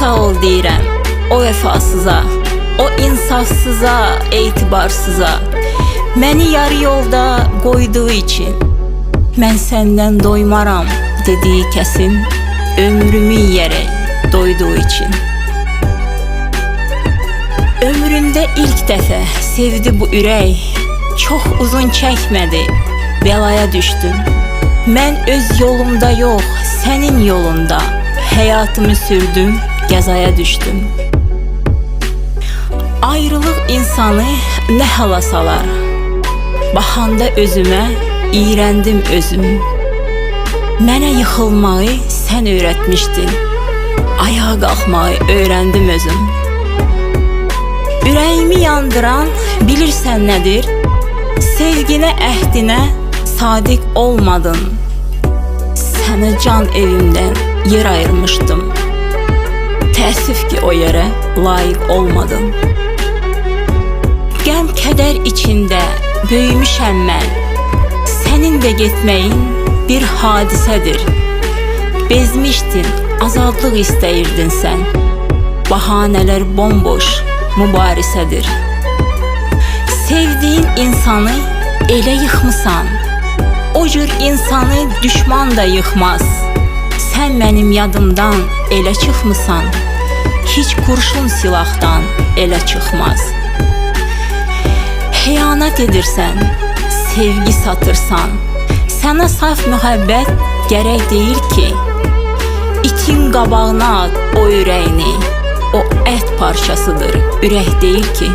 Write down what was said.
deyirəm o vəfasıza, o insafsıza, etibarsıza. Məni yarı yolda qoyduğu için mən səndən doymaram dediyi kəsin ömrümü yiyərək doyduğu için. Ömründə ilk dəfə sevdi bu ürək. Çox uzun çəkmədi, belaya düşdüm. Mən öz yolumda yox, sənin yolunda həyatımı sürdüm, qəzaya düşdüm. Ayrılıq insanı nə hala salar? Baxanda özümə iyrəndim özüm. Mənə yıxılmağı sən öyrətmişdin. Ayağa qalxmağı öyrəndim özüm. Ürəyimi yandıran bilirsən nədir? Sevginə, əhdinə sadiq olmadın. Sənə can evimdən yer ayırmışdım. Təəssüf ki o yerə layiq olmadın. Qəm kədər içində böyümüşəm mən. Sənin də getməyin bir hadisədir. Bezmişdin, azadlıq istəyirdin sən. Bahanələr bomboş, mübarizədir. Sevdiyin insanı elə yıxmısan. O cür insanı düşman da yıxmaz. Sən mənim yadımdan elə çıxmısan. Heç kurşun silahdan elə çıxmaz. Xəyanət edirsən, sevgi satırsan. Sənə saf mühəbbət gərək deyil ki, itin qabağına at o ürəyini. O ət parçasıdır, ürək deyil ki.